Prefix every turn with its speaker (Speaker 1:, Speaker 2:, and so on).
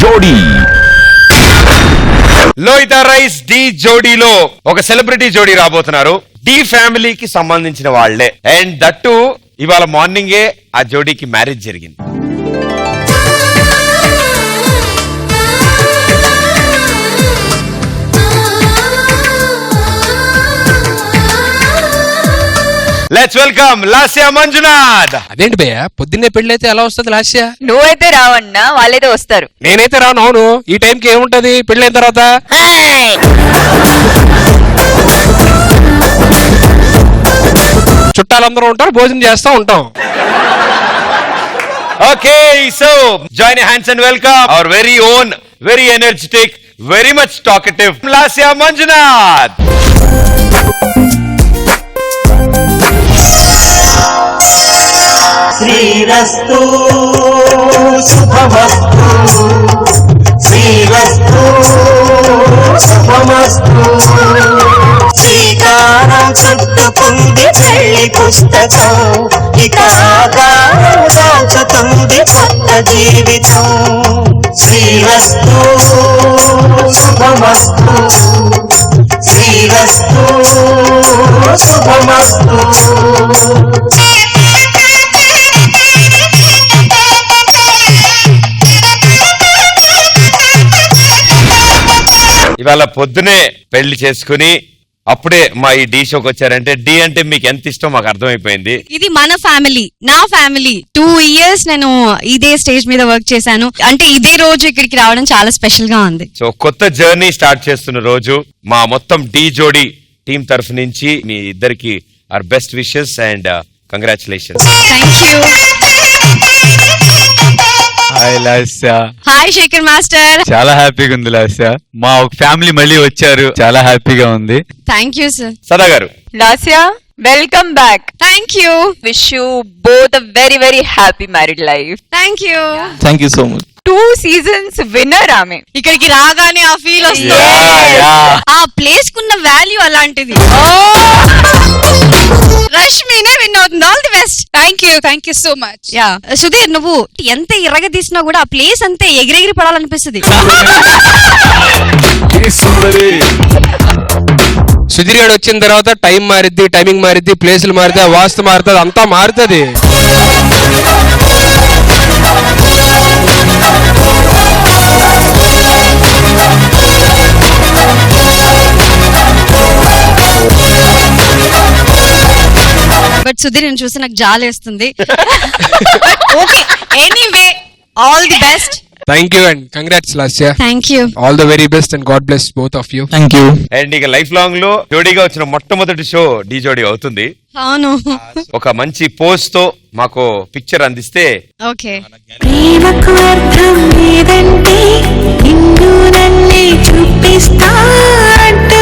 Speaker 1: జోడీ.
Speaker 2: Lohitha rice D జోడీలో ఒక celebrity జోడీ రాబోతున్నారు. డి ఫ్యామిలీకి సంబంధించిన వాళ్ళే అండ్ దట్టు ఇవాళ మార్నింగే ఆ జోడీకి మ్యారేజ్ జరిగింది. లెట్స్ వెల్కమ్ లాస్యా మంజునాథ్
Speaker 3: అదేంటి భయ్య? పొద్దున్నే పెళ్ళైతే ఎలా వస్తుంది లాస్య?
Speaker 4: నువ్వైతే రావన్నా వాళ్ళైతే వస్తారు.
Speaker 3: నేనైతే రాను అవును. ఈ టైంకి ఏముంటది? పెళ్ళైన తర్వాత? చుట్టాలందరూ ఉంటారు భోజనం చేస్తా ఉంటాం.
Speaker 2: Okay so join hands and welcome our very own very energetic very much talkative Lasya Manjunath
Speaker 5: శ్రీరస్తు శుభమస్తు. శ్రీరస్తు శుభమస్తు. శ్రీకారం చుట్టుకుంది పెళ్ళి పుస్తకం. ఇక ఆకారం దాచుతుంది కొత్త జీవితం. శ్రీరస్తు శుభమస్తు. శ్రీరస్తు శుభమస్తు.
Speaker 2: ఇవాళ పొద్దునే పెళ్ళి చేసుకుని అప్పుడే మా ఈ డి షోకి వచ్చారంటే డి అంటే మీకు ఎంత ఇష్టం మాకు అర్థమైపోయింది.
Speaker 6: ఇది మన ఫ్యామిలీ నా ఫ్యామిలీ. టూ ఇయర్స్ నేను ఇదే స్టేజ్ మీద వర్క్ చేశాను. అంటే ఇదే రోజు ఇక్కడికి రావడం చాలా స్పెషల్గా ఉంది.
Speaker 2: సో కొత్త జర్నీ స్టార్ట్ చేస్తున్న రోజు మా మొత్తం డి జోడి టీం తరఫు నుంచి మీ ఇద్దరికి our best wishes and congratulations
Speaker 6: thank you
Speaker 7: hi Lasya
Speaker 6: hi Shekhar master
Speaker 7: చాలా హ్యాపీగా ఉంది లాస్య మా ఫ్యామిలీ మళ్ళీ వచ్చారు. చాలా హ్యాపీగా ఉంది.
Speaker 6: థ్యాంక్ యూ సార్
Speaker 2: సదా గారు.
Speaker 4: Lasya welcome back
Speaker 6: thank you
Speaker 4: wish you both a very very happy married life
Speaker 6: thank you
Speaker 7: thank you so much
Speaker 4: two seasons winner ఆమె
Speaker 6: ఇక్కడికి రాగానే ఆ ఫీల్ వస్తుంది. ఆ ప్లేస్ కున్న వాల్యూ అలాంటిది. రష్మినే విన్ అవుతుంది. All the best thank you thank you so much yeah Sudheer నువ్వు ఎంత ఇరగ తీసినా కూడా ఆ ప్లేస్ అంతే ఎగిరెగిరి పడాలనిపిస్తుంది.
Speaker 3: సుధీర్ గారు వచ్చిన తర్వాత టైం మారిద్ది టైమింగ్ మారిద్ది ప్లేసులు మారితే వాస్తు మారుతుంది అంతా మారుతుంది.
Speaker 6: సుధీర్ నేను చూసి నాకు జాలేస్తుంది. Okay anyway all the best
Speaker 3: thank you and congrats Lasya
Speaker 6: thank you
Speaker 3: all the very best and God bless both of you
Speaker 7: thank you
Speaker 2: and ఇక లైఫ్ లాంగ్లో జోడీగా వచ్చిన మొట్టమొదటి షో డి జోడీ అవుతుంది.
Speaker 6: అవును.
Speaker 2: ఒక మంచి పోస్ట్తో మాకు పిక్చర్ అందిస్తే
Speaker 6: ఓకే
Speaker 8: ప్రేమకు అర్థం లేదంటే నిన్ను నన్నే చూపిస్తా అంటే